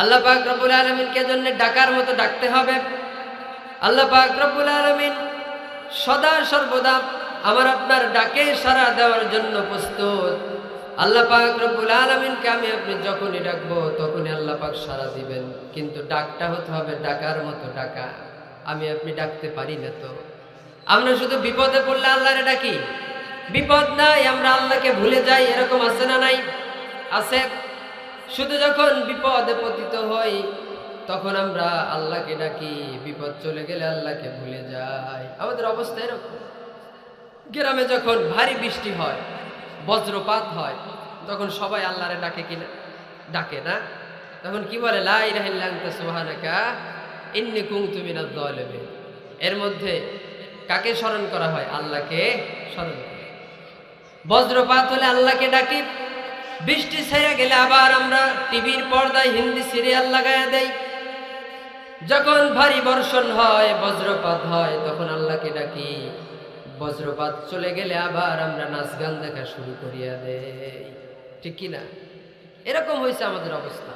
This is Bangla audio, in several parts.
আল্লাহ পাক রব্বুল আলমিনকে জন্য ডাকার মতো ডাকতে হবে। আল্লাহ পাক রব্বুল আলমিন সদা সর্বদা আমার আপনার ডাকে সাড়া দেওয়ার জন্য প্রস্তুত। আল্লাহ পাক রব্বুল আলমিনকে আমি আপনি যখনই ডাকবো তখনই আল্লাহ পাক সাড়া দিবেন। কিন্তু ডাকটা হতে হবে ডাকার মতো ডাকা। আমি আপনি ডাকতে পারি না তো। আমরা শুধু বিপদে পড়লে আল্লাহরে ডাকি। বিপদ নাই, আমরা আল্লাহকে ভুলে যাই, এরকম আছে না নাই? আছে? শুধু যখন বিপদে পতিত হই, তখন আমরা আল্লাহকে ডাকি, বিপদ চলে গেলে আল্লাহকে ভুলে যাই। আমাদের অবস্থা এরকম। গ্রামে যখন ভারী বৃষ্টি হয়, বজ্রপাত হয়, তখন সবাই আল্লাহরে ডাকে কিনা, ডাকে না? তখন কি বলে? লাই আনতা সুবহানাকা, ইন্নী কুনতু মিনাজ জালিমিন এর মধ্যে কাকে স্মরণ করা হয়? আল্লাহকে স্মরণ বজ্রপাত হলে আল্লাহকে ডাকি বৃষ্টি ছেড়ে গেলে আবার আমরা টিভির পর্দায় হিন্দি সিরিয়াল লাগায় দেই। যখন ভারী বর্ষণ হয়, বজ্রপাত হয়, তখন আল্লাহকে ডাকি, বজ্রপাত চলে গেলে আবার আমরা নাচ গান দেখা শুরু করিয়া দেই। ঠিক কি না? এরকম হয়েছে আমাদের অবস্থা।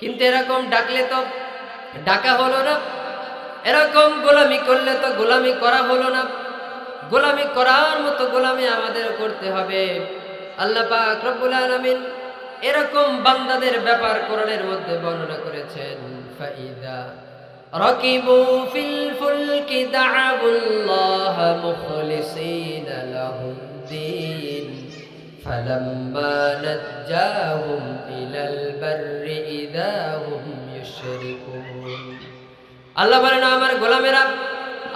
কিন্তু এরকম ডাকলে তো ডাকা হলো না। এরকম গোলামি করলে তো গোলামি করা হলো না। গোলামি করার মতো গোলামি আমাদের করতে হবে। আল্লাহ পাক রব্বুল আলামিন এরকম বান্দাদের ব্যাপার কোরআনের মধ্যে বর্ণনা করেছেন ফাইদা রাকিবু ফিল ফুলকি দা'াবুল্লাহ মুখলিসিনা লাহুদ্দিন فلما نجاهم إلى البر إذا هم يشركون আল্লাহ বলেন আমার গোলামেরা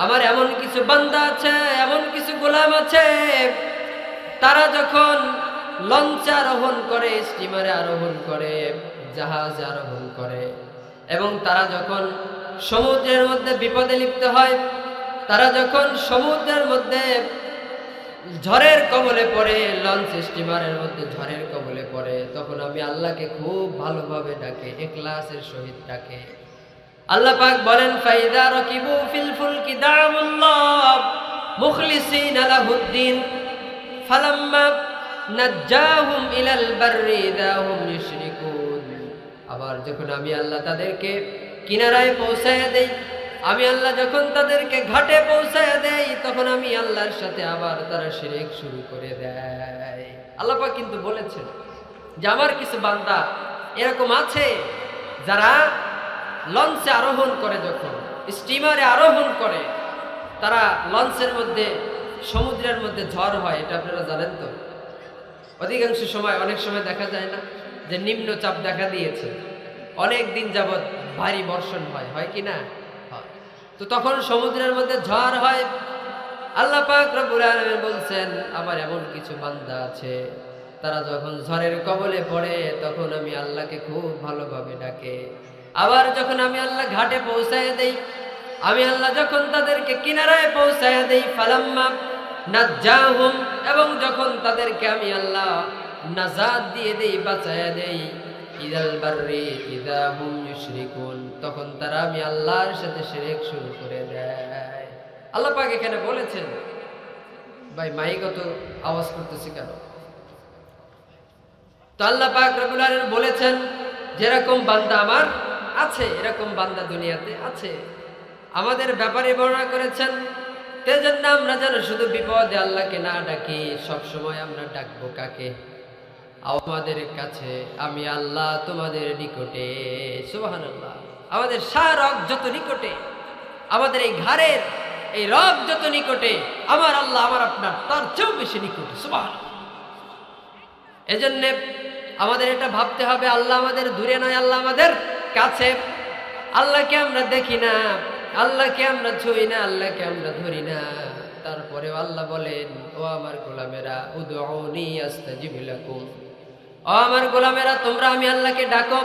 আমার এমন কিছু বান্দা আছে এমন কিছু গোলাম আছে তারা যখন লঞ্চে আরোহণ করে স্টিমারে আরোহণ করে, জাহাজে আরোহণ করে, এবং তারা যখন সমুদ্রের মধ্যে বিপদে লিপ্ত হয়, তারা যখন সমুদ্রের মধ্যে ঝড়ের কবলে পড়ে, লঞ্চ স্টিমারের মধ্যে ঝড়ের কবলে পড়ে, তখন আমি আল্লাহকে খুব ভালোভাবে ডাকে, এখলাসের সহিত ডাকে। আল্লাহ পাক বলেন, ফাইদা রাকিবু ফিল ফুলকি দা'াবুল্লাহ মুখলিসিন লাহুদ্দিন আবার যখন আমি আল্লাহ তাদেরকে কিনারায় পৌঁছায় দেই, আমি আল্লাহ যখন তাদেরকে ঘাটে পৌঁছায় দেই, তখন আমি আল্লাহর সাথে আবার তারা শিরিক শুরু করে দেয়। আল্লাহ কিন্তু বলেছেন যে আমার কিছু বান্দা এরকম আছে যারা লঞ্চে আরোহণ করে, যখন স্টিমারে আরোহণ করে, তারা লঞ্চের মধ্যে সমুদ্রের মধ্যে ঝড় হয়, এটা আপনারা জানেন তো? অধিকাংশ সময়, অনেক সময় দেখা যায় না যে নিম্নচাপ দেখা দিয়েছে। অনেক দিন যাবৎ ভারী বর্ষণ হয় হয় কি না? তো তখন সমুদ্রের মধ্যে ঝড় হয়। আল্লাহ বলছেন, আমার এমন কিছু বান্দা আছে, তারা যখন ঝড়ের কবলে পড়ে, তখন আমি আল্লাহকে খুব ভালোভাবে ডাকে। আবার যখন আমি আল্লাহ ঘাটে পৌঁছায় দেই, আমি আল্লাহ যখন তাদেরকে কিনারায় পৌঁছায় দেই, ফালাম্মা নাজ্জাহুম, এবং যখন তাদেরকে আমি আল্লাহ নাজাদ দিয়ে দেই বাঁচায় দেই, ইদাল বাররি ইদা হুম ইউশরিকুন, তখন তারা আমি আল্লাহর সাথে শিরক শুরু করে দেয়। আল্লাহ পাক এখানে বলেছেন, ভাই মাইকত আওয়াজ করতেছি কেন? তো আল্লাহ পাক রব্বুল বলেছেন, যেরকম বান্দা আমার আছে, এরকম বান্দা দুনিয়াতে আছে। আমাদের ব্যাপারে বর্ণনা করেছেন তেজন্য আমরা যেন শুধু বিপদে আল্লাহকে না ডাকি, সব সময় আমরা ডাকবো কাকে? আমাদের কাছে, আমি আল্লাহ তোমাদের নিকটে সুবাহান আল্লাহ আমাদের সার রব যত নিকটে, আমাদের এই ঘাড়ের, এই রব যত নিকটে, আমার আল্লাহ আমার আপনার, তার চেয়েও বেশি নিকটে সুবাহান এজন্য আমাদের এটা ভাবতে হবে, আল্লাহ আমাদের, দূরে নয়, আল্লাহ আমাদের কাছে। আল্লাহকে আমরা দেখি না। আল্লাহকে আমরা ছুঁই না, আল্লাহকে আমরা ধরি না। তারপরেও আল্লাহ বলেন, ও আমার গোলামেরা উদৌনি আস্তাজিব লাকুম। ও আমার গোলামেরা, তোমরা আমি আল্লাহকে ডাকো।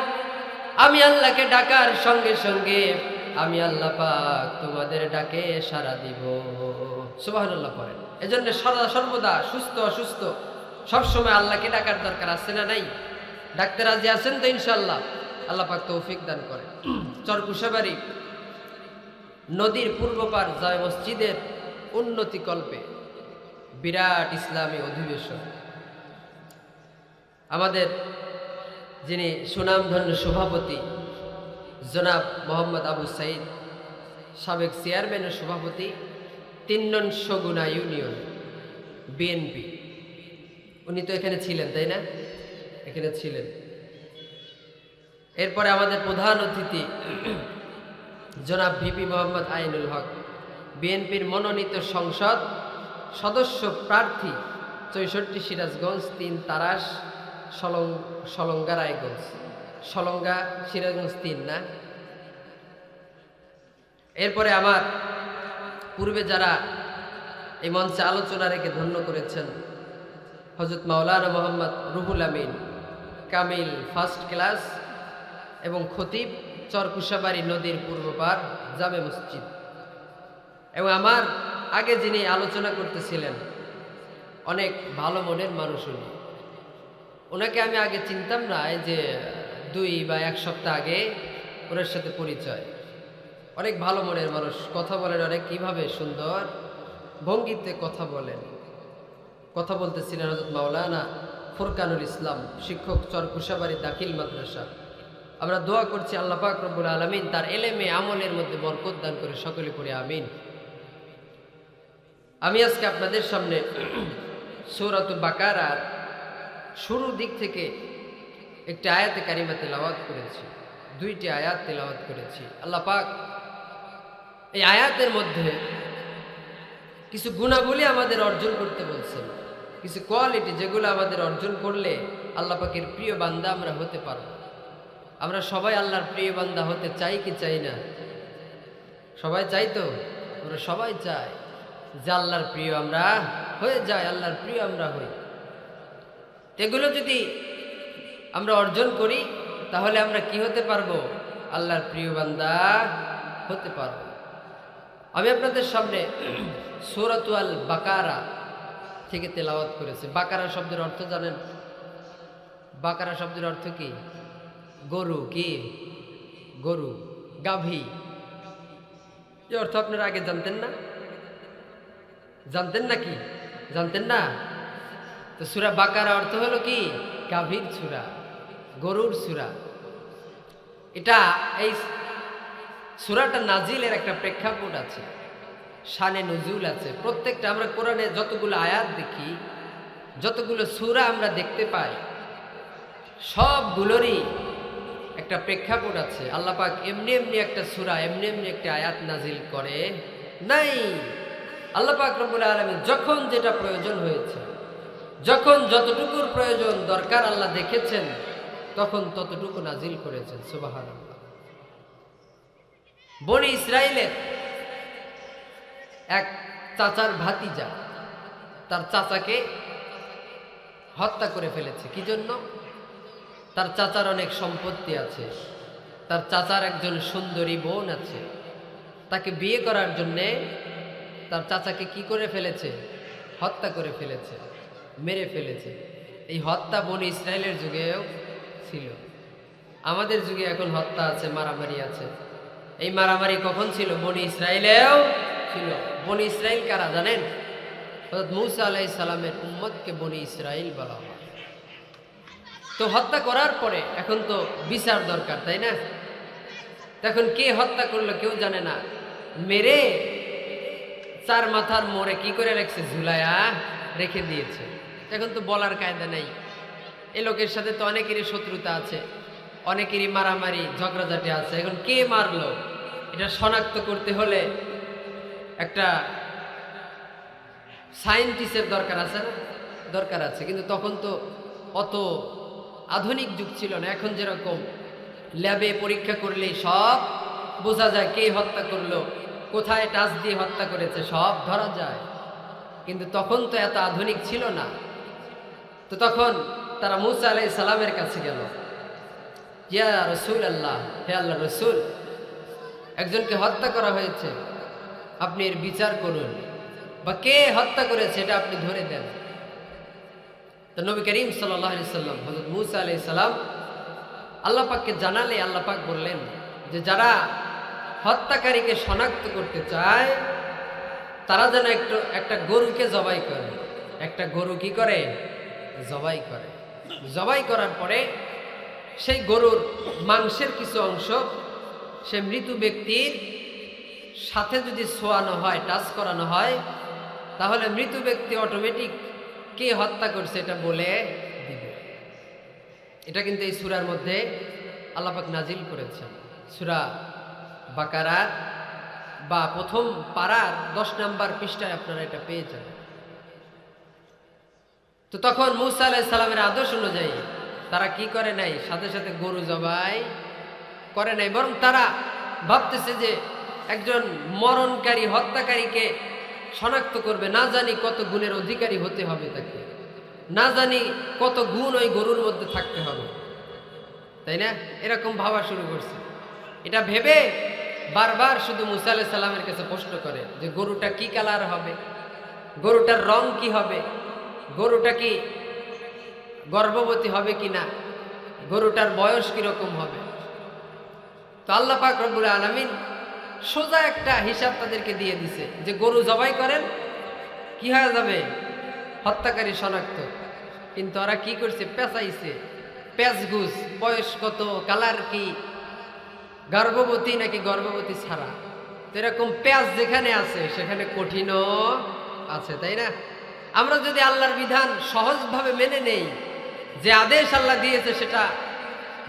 আমি আল্লাহকে ডাকার সঙ্গে সঙ্গে আমি আল্লাহ পাক তোমাদের ডাকে সারা দিব। সুবহানাল্লাহ করেন এজন্য সদা সর্বদা সুস্থ, অসুস্থ, সবসময় আল্লাহকে ডাকার দরকার আছে না নাই? ডাক্তার আজি আছেন তো ইনশাল্লাহ আল্লাহ পাক তৌফিক দান করে চরকুশাবাড়ি নদীর পূর্বপার জয় মসজিদের উন্নতি কল্পে। বিরাট ইসলামী অধিবেশন। আমাদের যিনি সুনামধন্য সভাপতি, জনাব মোহাম্মদ আবু সাইদ, সাবেক চেয়ারম্যানের সভাপতি, তিন নং সগুনা ইউনিয়ন, বিএনপি। উনি তো এখানে ছিলেন, তাই না? এখানে ছিলেন। এরপরে আমাদের প্রধান অতিথি জনাব ভিপি মোহাম্মদ আইনুল হক, বিএনপির মনোনীত সংসদ সদস্য প্রার্থী চৌষট্টি সিরাজগঞ্জ, তিন তারাস, সলং, সলঙ্গা রায়গঞ্জ। সলঙ্গা, সিরাজগঞ্জ তিন না? এরপরে আমার পূর্বে যারা এই মঞ্চে আলোচনা রেখে ধন্য করেছেন হজরত মাওলানা মোহাম্মদ রুহুল আমিন, কামিল ফার্স্ট ক্লাস এবং খতিব চরকুশাবাড়ি নদীর পূর্ব পার জামে মসজিদ। এবং আমার আগে যিনি আলোচনা করতেছিলেন, অনেক ভালো মনের মানুষ উনি। ওনাকে আমি আগে চিনতাম না যে দুই বা এক সপ্তাহ আগে ওনার সাথে পরিচয়। অনেক ভালো মনের মানুষ, কথা বলেন অনেক, কীভাবে সুন্দর, ভঙ্গিতে কথা বলেন। কথা বলতেছিলেন হজরত মাওলানা ফুরকানুল ইসলাম, শিক্ষক চরকুশাবাড়ি দাখিল মাদ্রাসা। আমরা দোয়া করছি আল্লাহ পাক রব্বুল আলমিন তার এলেমে, আমলের মধ্যে বরকত দান করে সকলে পড়ে, আমিন। আমি আজকে আপনাদের সামনে সৌরাত বাকারার শুরু দিক থেকে একটি আয়াতে কারিমা তেলাওয়াত করেছি। দুইটি আয়াত তেলাওয়াত করেছি। আল্লাহ পাক এই আয়াতের মধ্যে কিছু গুণাবলী আমাদের অর্জন করতে বলছেন। কিছু কোয়ালিটি যেগুলো আমাদের অর্জন করলে আল্লাহ পাকের প্রিয় বান্দা আমরা হতে পারব। আমরা সবাই আল্লাহর প্রিয় বান্দা হতে চাই কি চাই না? সবাই চাই তো? আমরা সবাই চাই যে আল্লাহর প্রিয় আমরা হয়ে যাই, আল্লাহর প্রিয় আমরা হই। এগুলো যদি আমরা অর্জন করি, তাহলে আমরা কি হতে পারব? আল্লাহর প্রিয় বান্দা হতে পারব। আমি আপনাদের সামনে সুরাতুয়াল বাকারা থেকে তেলাওয়াত করেছি। বাকারা শব্দের অর্থ জানেন? বাকারা শব্দের অর্থ কি? গরু কি? গরু, গাভী। এই অর্থ আপনারা আগে জানতেন না? জানতেন না কি? জানতেন না? তো সুরা বাকারা অর্থ হলো কি? গাভীর সুরা, গরুর সুরা। এটা এই সুরাটা নাজিলের একটা প্রেক্ষাপট আছে, শানে নজুল আছে। প্রত্যেকটা আমরা কোরআনে যতগুলো আয়াত দেখি, যতগুলো সুরা আমরা দেখতে পাই, সবগুলোরই একটা প্রেক্ষাপট আছে। আল্লাহ পাক এমনি এমনি একটা সুরা, এমনি এমনি একটা আয়াত নাজিল করে। নাই। আল্লাহ পাক রব্বুল আলমী যখন যেটা প্রয়োজন হয়েছে, যখন যতটুকুর প্রয়োজন দরকার আল্লাহ দেখেছেন, তখন ততটুকু নাজিল করেছেন সুবাহান বনি ইসরায়েলের এক চাচার ভাতিজা, তার চাচাকে হত্যা করে ফেলেছে। কি জন্য? তার চাচার অনেক সম্পত্তি আছে। তার চাচার একজন সুন্দরী বোন আছে। তাকে বিয়ে করার জন্যে তার চাচাকে কি করে ফেলেছে? হত্যা করে ফেলেছে, মেরে ফেলেছে। এই হত্যা বনি ইসরায়েলের যুগেও ছিল। আমাদের যুগে এখন হত্যা আছে, মারামারি আছে। এই মারামারি কখন ছিল? বনি ইসরায়েলেও ছিল। বনি ইসরায়েল কারা জানেন? অর্থাৎ মৌসা সালামের উম্মতকে বনি ইসরায়েল বলা হয়। তো হত্যা করার পরে এখন তো বিচার দরকার, তাই না? এখন কে হত্যা করল কেউ জানে না। মেরে চার মাথার মোড়ে কি করে রাখছে? ঝুলায়া রেখে দিয়েছে। এখন তো বলার কায়দা নেই। এ লোকের সাথে তো অনেকেরই শত্রুতা আছে, অনেকেরই মারামারি, ঝগড়াঝাটি আছে। এখন কে মারলো? এটা শনাক্ত করতে হলে একটা সায়েন্টিস্টের দরকার আছে না? দরকার আছে। কিন্তু তখন তো অত আধুনিক যুগ ছিল না, এখন যেরকম ল্যাবে পরীক্ষা করলেই সব বোঝা যায় কে হত্যা করল, কোথায় টাচ দিয়ে হত্যা করেছে, সব ধরা যায়। কিন্তু তখন তো এত আধুনিক ছিল না। তো তখন তারা মুসা আলাই সালামের কাছে গেল। ইয়া রসুল আল্লাহ হে আল্লাহ রসুল, একজনকে হত্যা করা হয়েছে, আপনি এর বিচার করুন। বা কে হত্যা করেছে, এটা আপনি ধরে দেন। তো নবী করিম সাল্লাহ সাল্লাম হজরত মুসা আলাই সালাম আল্লাহ পাককে জানালে আল্লাহ পাক বললেন যে যারা হত্যাকারীকে শনাক্ত করতে চায়, তারা যেন একটু, একটা গরুকে জবাই করে। একটা গরু কি করে? জবাই করে। জবাই করার পরে সেই গরুর মাংসের কিছু অংশ, সে মৃত ব্যক্তির সাথে যদি ছোয়ানো হয়, টাচ করানো হয়, তাহলে মৃত ব্যক্তি অটোমেটিক কে হত্যা করছে এটা বলে দিবে। এটা কিন্তু এই সুরার মধ্যে আল্লাপাক নাজিল করেছেন। সুরা বাকারার বা প্রথম পাড়ার দশ নাম্বার পৃষ্ঠায় আপনারা এটা পেয়ে যাবেন। তো তখন মুসা আলাহ সালামের আদর্শ অনুযায়ী তারা কি করে নাই? সাথে সাথে গরু জবাই করে নাই। বরং তারা ভাবতেছে যে একজন মরণকারী হত্যাকারীকে শনাক্ত করবে, না জানি কত গুণের অধিকারী হতে হবে তাকে। না জানি কত গুণ ওই গরুর মধ্যে থাকতে হবে। তাই না? এরকম ভাবা শুরু করছে। এটা ভেবে বারবার শুধু মুসা আলাহ সাল্লামের কাছে প্রশ্ন করে যে, গরুটা কি কালার হবে? গরুটার রং কি হবে? গরুটা কি গর্ভবতী হবে কি না? গরুটার বয়স কীরকম হবে? তো আল্লাহ পাক রব্বুল আলমিন সোজা একটা হিসাব তাদেরকে দিয়ে দিছে, যে গরু জবাই করেন, কি হয়ে যাবে? হত্যাকারী শনাক্ত। কিন্তু ওরা কি করছে? পেঁচাইছে। পেঁচ ঘুষ বয়স কত, কালার কি? গর্ভবতী নাকি গর্ভবতী ছাড়া? তো এরকম পেঁয়াজ যেখানে আছে, সেখানে কঠিনও আছে, তাই না? আমরা যদি আল্লাহর বিধান সহজভাবে মেনে নেই, যে আদেশ আল্লাহ দিয়েছে সেটা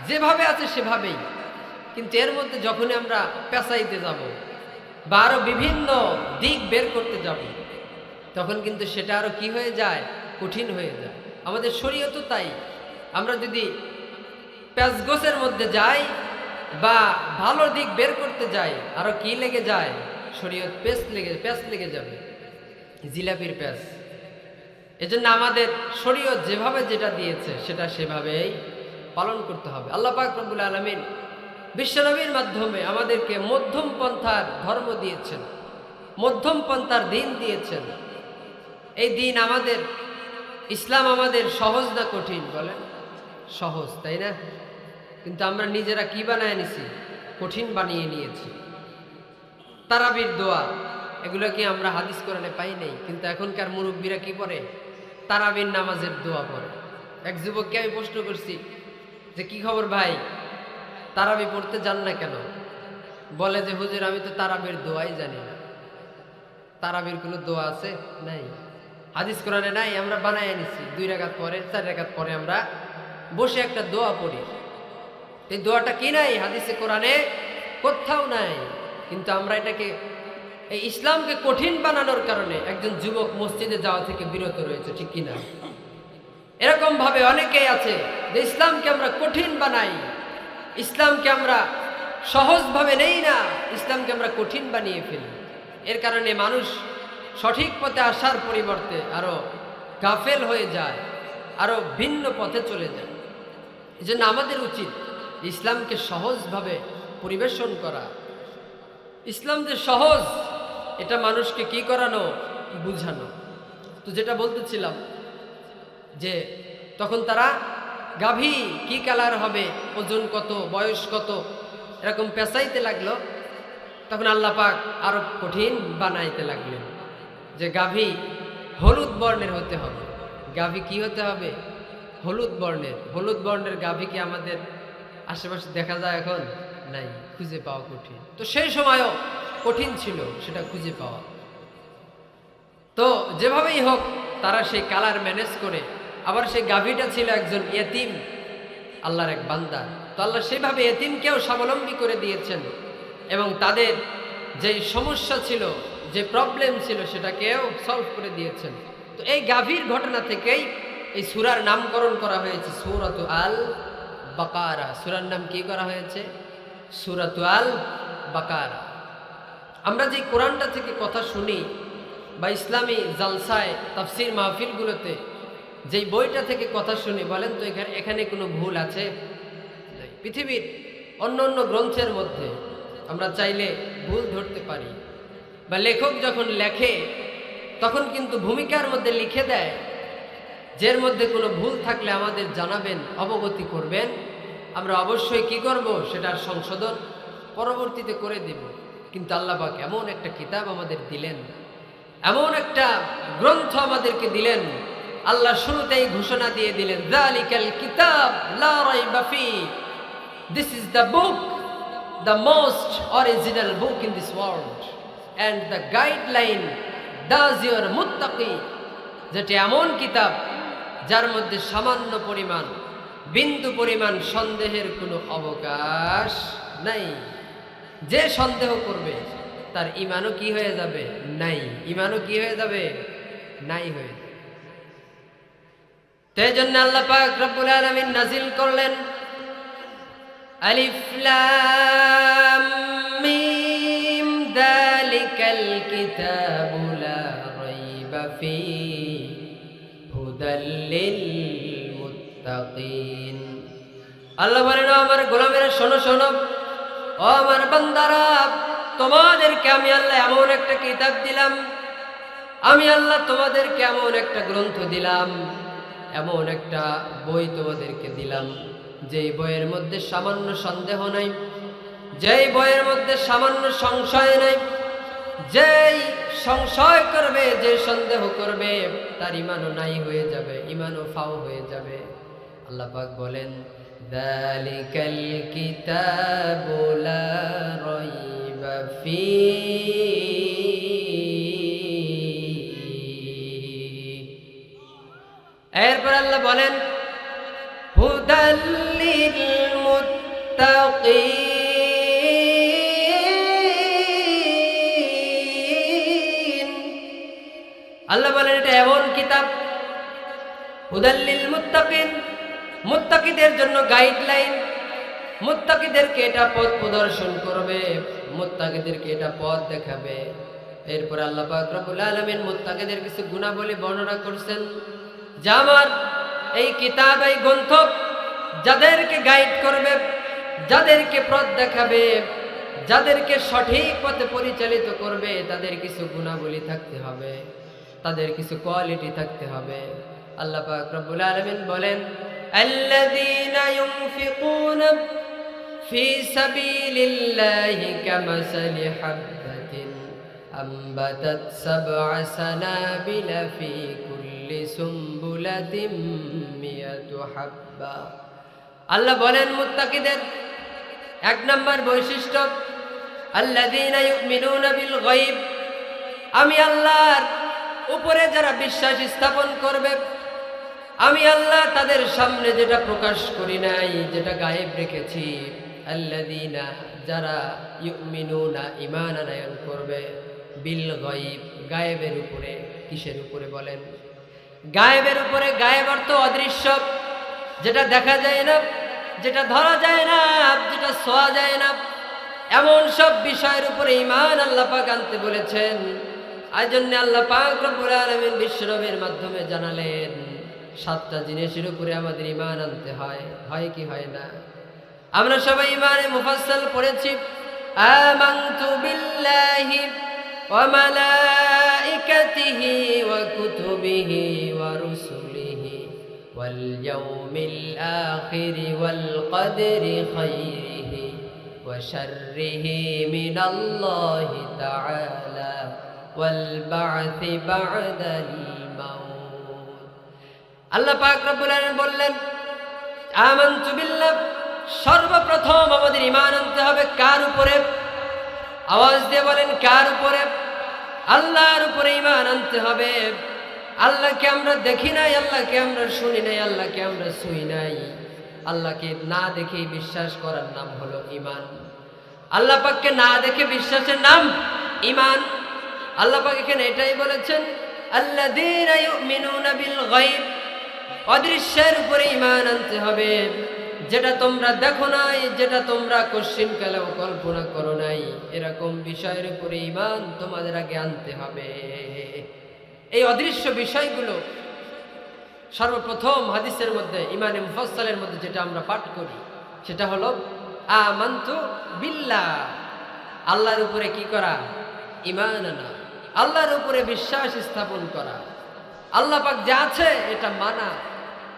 যেভাবে আছে সেভাবেই। কিন্তু এর মধ্যে যখনই আমরা পেঁচাইতে যাব বা আরও বিভিন্ন দিক বের করতে যাব, তখন কিন্তু সেটা আরও কি হয়ে যায়? কঠিন হয়ে যায়। আমাদের শরীয়তও তাই। আমরা যদি প্যাঁচগোছের মধ্যে যাই বা ভালো দিক বের করতে যাই আরও কি লেগে যায়? শরীয়ত পেঁচ লেগে প্যাঁচ লেগে যাবে। জিলাপির প্যাঁচ এজন্য আমাদের শরীয়ত যেভাবে যেটা দিয়েছে, সেটা সেভাবেই পালন করতে হবে। আল্লাহ পাক আলমিন বিশ্বনবীর মাধ্যমে আমাদেরকে মধ্যম পন্থার ধর্ম দিয়েছেন, মধ্যম পন্থার দিন দিয়েছেন। এই দিন আমাদের, ইসলাম আমাদের সহজ না কঠিন বলেন? সহজ, তাই না? কিন্তু আমরা নিজেরা কি বানায় নিছি? কঠিন বানিয়ে নিয়েছি। তারাবির দোয়া, এগুলো কি আমরা হাদিস কোরআনে পাই নাই? কিন্তু এখনকার মুরব্বীরা কি পড়ে? তারাবির নামাজের দোয়া পড়ে। এক যুবককে আমি প্রশ্ন করছি যে, কি খবর ভাই? তারাবি পড়তে যান না কেন? বলে যে, হুজুর, আমি তো তারাবির দোয়াই জানি না। তারাবির কোনো দোয়া আছে? নাই। হাদিস কোরআনে নাই, আমরা বানাই নিছি দুই রেখাত পরে, চার রেখাত পরে আমরা বসে একটা দোয়া পড়ি। এই দোয়াটা কি নাই? হাদিসে, কোরআনে কোথাও নাই। কিন্তু আমরা এটাকে, এই ইসলামকে কঠিন বানানোর কারণে একজন যুবক মসজিদে যাওয়া থেকে বিরত রয়েছে, ঠিক কিনা? এরকম ভাবে অনেকেই আছে যে, ইসলামকে আমরা কঠিন বানাই। ইসলামকে আমরা সহজভাবে নেই না, ইসলামকে আমরা কঠিন বানিয়ে ফেলি। এর কারণে মানুষ সঠিক পথে আসার পরিবর্তে আরও গাফেল হয়ে যায়, আরও ভিন্ন পথে চলে যায়। এই জন্য আমাদের উচিত ইসলামকে সহজভাবে পরিবেশন করা। ইসলাম যে সহজ, এটা মানুষকে কি করানো? বুঝানো। তো যেটা বলতেছিলাম যে তখন তারা গাভী কি কালার হবে, ওজন কত, বয়স কত, এরকম পেঁচাইতে লাগল, তখন আল্লাহ পাক আরও কঠিন বানাইতে লাগলেন যে গাভী হলুদ বর্ণের হতে হবে। গাভী কি হতে হবে? হলুদ বর্ণের। হলুদ বর্ণের গাভী কি আমাদের আশেপাশে দেখা যায় এখন? নাই, খুঁজে পাওয়া কঠিন। তো সেই সময়ও কঠিন ছিল সেটা খুঁজে পাওয়া। তো যেভাবেই হোক, তারা সেই কালার ম্যানেজ করে আবার সেই গাভীটা ছিল একজন এতিম আল্লাহর এক বান্দা। তো আল্লাহ সেভাবে এতিমকেও স্বাবলম্বী করে দিয়েছেন এবং তাদের যে সমস্যা ছিল, যে প্রবলেম ছিল সেটাকেও সলভ করে দিয়েছেন। তো এই গাভীর ঘটনা থেকেই এই সুরার নামকরণ করা হয়েছে, সুরত আল বাকারা সুরার নাম কি করা হয়েছে? সুরাত আল বাকারা আমরা যে কোরআনটা থেকে কথা শুনি বা ইসলামী জালসায় তাফসির মাহফিলগুলোতে যেই বইটা থেকে কথা শুনি, বলেন তো এখানে এখানে কোনো ভুল আছে? পৃথিবীর অন্য অন্য গ্রন্থের মধ্যে আমরা চাইলে ভুল ধরতে পারি। বা লেখক যখন লেখে, তখন কিন্তু ভূমিকার মধ্যে লিখে দেয়। যের মধ্যে কোনো ভুল থাকলে আমাদের জানাবেন, অবগতি করবেন। আমরা অবশ্যই কি করব সেটার সংশোধন পরবর্তীতে করে দেব। কিন্তু আল্লাহ পাক এমন একটা কিতাব আমাদের দিলেন। এমন একটা গ্রন্থ আমাদেরকে দিলেন আল্লাহ শুরুতেই ঘোষণা দিয়ে দিলেন জালিকাল কিতাব লা রাইবা ফি। This is the book the most original book in this world. And the guideline does your muttaqi. যেটি এমন কিতাব যার মধ্যে সামান্য পরিমাণ, বিন্দু পরিমাণ সন্দেহের কোনো অবকাশ নাই। যে সন্দেহ করবে, তার ইমানও কি হয়ে যাবে? নাই। ইমানও কি হয়ে যাবে? নাই হয়ে এই জন্য আল্লাহ পাক রব্বুল আলামিন নাজিল করলেন, আলিফ লাম মিম যালিকাল কিতাবু লা রাইবা ফি, হুদাল লিল মুত্তাকিন। আল্লাহ বলেন আমার গোলামেরা, শোনো শোনো, ও আমার বান্দারা, তোমাদেরকে আমি আল্লাহ এমন একটা কিতাব দিলাম, আমি আল্লাহ তোমাদেরকে এমন একটা গ্রন্থ দিলাম এমন একটা বই তোমাদেরকে দিলাম, যেই বইয়ের মধ্যে সামান্য সন্দেহ নাই, যেই বইয়ের মধ্যে সামান্য সংশয় নাই, যেই সংশয় করবে, যে সন্দেহ করবে, তার ইমানও নাই হয়ে যাবে, ইমানও ফাও হয়ে যাবে। আল্লাহ পাক বলেন, দালিকাল কিতাবুলা বলেন আল্লাহ বলেন, এটা এমন কিতাব হুদাল্লিল মুত্তাকিন মুত্তাকিদের জন্য গাইডলাইন, মুত্তাকিদেরকে এটা পথ প্রদর্শন করবে, মুত্তাকিদেরকে এটা পথ দেখাবে। এরপর আল্লাহ পাক রব্বুল আলামিন মুত্তাকিদের কিছু গুণাবলী বর্ণনা করছেন, যা আমার এই কিতাব এই গ্রন্থ যাদেরকে গাইড করবে যাদেরকে পথ দেখাবে যাদেরকে সঠিক পথে পরিচালিত করবে তাদের কিছু গুণাবলী থাকতে হবে তাদের কিছু কোয়ালিটি থাকতে হবে আল্লাহ পাক রব্বুল আলামিন বলেন الذين ينفقون في سبيل الله كمثل حبة أنبتت سبع سنابل في كل سنبلة مئة حبة আল্লাহ বলেন, মুত্তাকিদের এক নম্বর বৈশিষ্ট্য আমি আল্লাহর উপরে যারা বিশ্বাস স্থাপন করবে, আমি আল্লাহ তাদের সামনে যেটা প্রকাশ করি নাই, যেটা গায়েব রেখেছি আল্লাদিনা যারা ইউমিনুনা ইমান আনায়ন করবে, বিল গায়েব, গায়েবের উপরে, কিসের উপরে বলেন? গায়েবের উপরে গায়েব অর্থ অদৃশ্য, যেটা দেখা যায় না, যেটা ধরা যায় না, যেটা ছোঁয়া যায় না, এমন সব বিষয়ের উপরে ইমান আল্লাহ পাক আনতে বলেছেন। আজ জন্য আল্লাহ পাক রব্বুল আলামিন বিশ্বনবীর মাধ্যমে জানালেন, সাতটা জিনিসের উপরে আমাদের ইমান আনতে হয় হয় কি হয় না? আমরা সবাই ইমানে মুফাসসাল পড়েছি, আমানতু বিল্লাহি ওয়া ওয়াল ইয়াউমিল আখির ওয়াল কদরি খাইরিহি ওয়া শাররিহি মিনাল্লাহি তাআলা ওয়াল বা'থি বা'দাল মাউত আল্লাহ পাক রব্বুল আলামিন বললেন, আমানতু বিল্লাহ, সর্বপ্রথম আমাদের ঈমান আনতে হবে কার উপরে? আওয়াজ দিয়ে বলেন, কার উপরে? আল্লাহর উপরে ইমান আনতে হবে। আল্লাহকে আমরা দেখি নাই, আল্লাহকে আমরা শুনি নাই, আল্লাহকে আমরা শুই নাই। আল্লাহকে না দেখে বিশ্বাস করার নাম হলো ইমান আল্লাহ পাককে না দেখে বিশ্বাসের নাম ইমান আল্লাহ পাক এখানে এটাই বলেছেন গায়ব। অদৃশ্যের উপরে ইমান যেটা তোমরা দেখো নাই, যেটা তোমরা কশ্চিন কালেও কল্পনা করো নাই, এরকম বিষয়ের উপরে ইমান তোমাদের আগে আনতে হবে। এই অদৃশ্য বিষয়গুলো সর্বপ্রথম হাদিসের মধ্যে ইমানে মুফাসসালের মধ্যে যেটা আমরা পাঠ করি, সেটা হলো, আমান্তু বিল্লা আল্লাহর উপরে কি করা? ইমান আনা। আল্লাহর উপরে বিশ্বাস স্থাপন করা। আল্লাহ পাক যা আছে এটা মানা।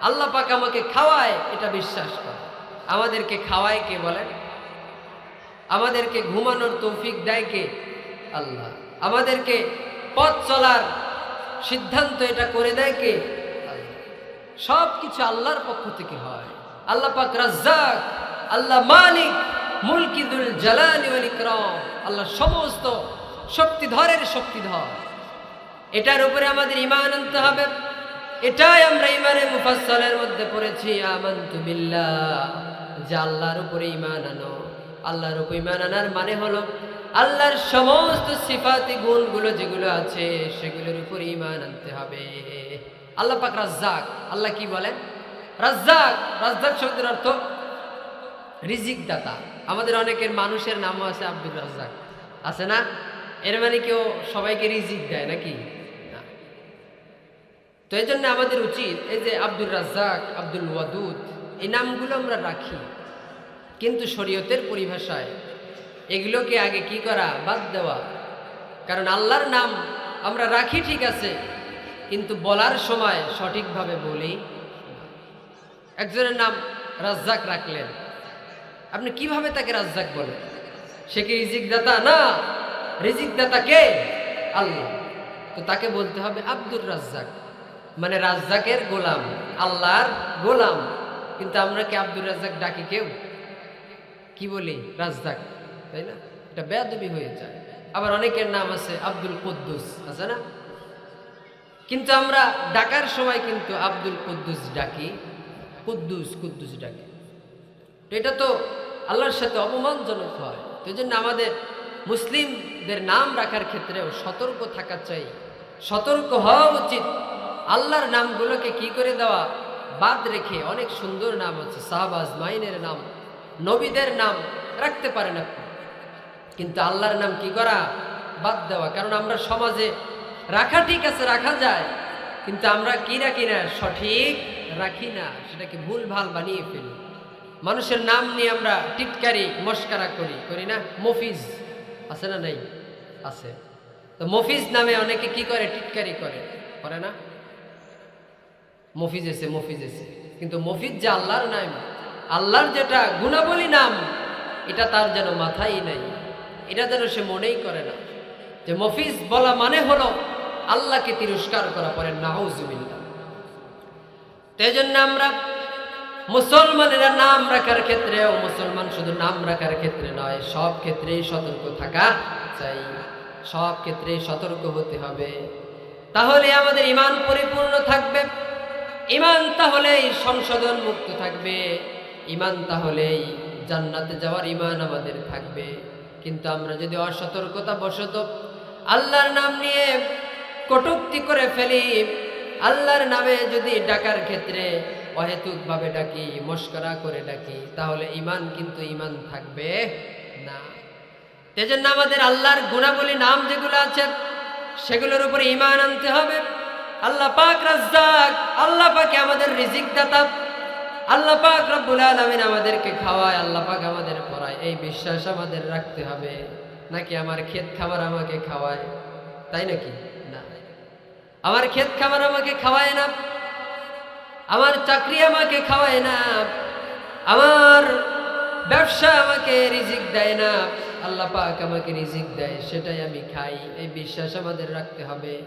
আল্লাহ পাক আমাকে খাওয়ায়, এটা বিশ্বাস করা। আমাদেরকে খাওয়ায় কে বলেন? আমাদেরকে ঘুমানোর তৌফিক দেয় কে? আল্লাহ। আমাদেরকে পথ চলার সিদ্ধান্ত এটা করে দেয় কে? সব কিছু আল্লাহর পক্ষ থেকে হয়। আল্লাহ পাক রাজ্জাক, আল্লাহ মালিক, মুলকিদুল জালালি ওয়াল ইকরাম। আল্লাহ সমস্ত শক্তিধরের শক্তিধর। এটার উপরে আমাদের ইমান আনতে হবে। এটাই আমরা ইমানে মুফাসসালের মধ্যে পড়েছি, আমান্তু যে আল্লাহর উপরে ইমান আনো। আল্লাহর উপরে ইমান আনার মানে হলো আল্লাহর সমস্ত সিফাতি গুণগুলো যেগুলো আছে সেগুলোর উপরে ইমান আনতে হবে। আল্লাহ পাক রাজ্জাক, আল্লাহ কি বলেন? রাজ্জাক রাজ্জাক শব্দের অর্থ রিজিক দাতা আমাদের অনেকের মানুষের নামও আছে আব্দুল রাজ্জাক। আছে না? এর মানে কেউ সবাইকে রিজিক দেয় নাকি? না। তো এই জন্য আমাদের উচিত এই যে আব্দুল রাজ্জাক, আব্দুল ওয়াদুদ এই নামগুলো আমরা রাখি। কিন্তু শরীয়তের পরিভাষায় এগুলোকে আগে কি করা, বাদ দেওয়া। কারণ আল্লাহর নাম আমরা রাখি ঠিক আছে, কিন্তু বলার সময় সঠিকভাবে বলি একজনের নাম রাজ্জাক রাখলেন। আপনি কীভাবে তাকে রাজ্জাক বলেন? সে কি রিজিক দাতা না রিজিক দাতা কে? আল্লাহ। তো তাকে বলতে হবে আব্দুর রাজ্জাক। মানে রাজ্জাকের গোলাম, আল্লাহর গোলাম। কিন্তু আমরা কি আব্দুর রাজ্জাক ডাকি কেউ? কি বলি? রাজদাক তাই না? এটা বেয়াদবি হয়ে যায়। আবার অনেকের নাম আছে আব্দুল কুদ্দুস, আছে না? কিন্তু আমরা ডাকার সময় কিন্তু আব্দুল কুদ্দুস ডাকি, কুদ্দুস কুদ্দুস ডাকি। এটা তো আল্লাহর সাথে অপমানজনক হয়। তো জন্য আমাদের মুসলিমদের নাম রাখার ক্ষেত্রেও সতর্ক থাকা চাই। সতর্ক হওয়া উচিত। আল্লাহর নামগুলোকে কি করে দেওয়া? বাদ রেখে অনেক সুন্দর নাম হচ্ছে সাহাবাজ মাইনের নাম, নবীদের নাম রাখতে পারেন আপনি। কিন্তু আল্লাহর নাম কি করা? বাদ দেওয়া। কারণ আমরা সমাজে রাখা ঠিক আছে, রাখা যায়, কিন্তু আমরা কি রাখি না সঠিক রাখি না, সেটাকে ভুল ভালো বানিয়ে ফেলি। মানুষের নাম নিয়ে আমরা টিটকারি, মস্কারা করি করি না? মফিজ আছে না নাই? আছে। তো মফিজ নামে অনেকে কি করে? টিটকারি করে। করে না? মফিজ এসে মফিজ এসে। কিন্তু মফিজ যে আল্লাহর নাম, আল্লাহর যেটা গুণাবলী নাম, এটা তার যেন মাথায় নাই। এটা যেন সে মনেই করে না। যে মফিজ বলা মানে হলো আল্লাহকে তিরস্কার করা পরে নাউজুবিল্লাহ। তো এই জন্য আমরা মুসলমানেরা নাম রাখার ক্ষেত্রেও, মুসলমান শুধু নাম রাখার ক্ষেত্রে নয়, সব ক্ষেত্রেই সতর্ক থাকা চাই। সব ক্ষেত্রেই সতর্ক হতে হবে। তাহলে আমাদের ইমান পরিপূর্ণ থাকবে। ইমান তাহলেই সংশোধন মুক্ত থাকবে। ইমান তাহলেই জান্নাতে যাওয়ার ইমান আমাদের থাকবে। কিন্তু আমরা যদি অসতর্কতা বশত আল্লাহর নাম নিয়ে কটুক্তি করে ফেলি, আল্লাহর নামে যদি ডাকার ক্ষেত্রে অহেতুকভাবে ডাকি, মস্করা করে ডাকি, তাহলে ইমান কিন্তু ইমান থাকবে না। তেজন্য আমাদের আল্লাহর গুণাবলী নাম যেগুলো আছে, সেগুলোর উপরে ইমান আনতে হবে। আল্লাহ পাক রাজ্জাক, আল্লাহ পাকে আমাদের রিজিক দাতা। আল্লাহ পাক রব্বুল আলামিন আমাদেরকে খাওয়ায়, আল্লাহ পাক আমাদের পড়ায়। এই বিশ্বাস আমাদের রাখতে হবে। নাকি আমার ক্ষেত খাবার আমাকে খাওয়ায়? তাই নাকি? না। আমার ক্ষেত খাবার আমাকে খাওয়ায় না। আমার চাকরি আমাকে খাওয়ায় না। আমার ব্যবসা আমাকে রিজিক দেয় না। আল্লাহ পাক আমাকে রিজিক দেয়, সেটাই আমি খাই। এই বিশ্বাস আমাদের রাখতে হবে।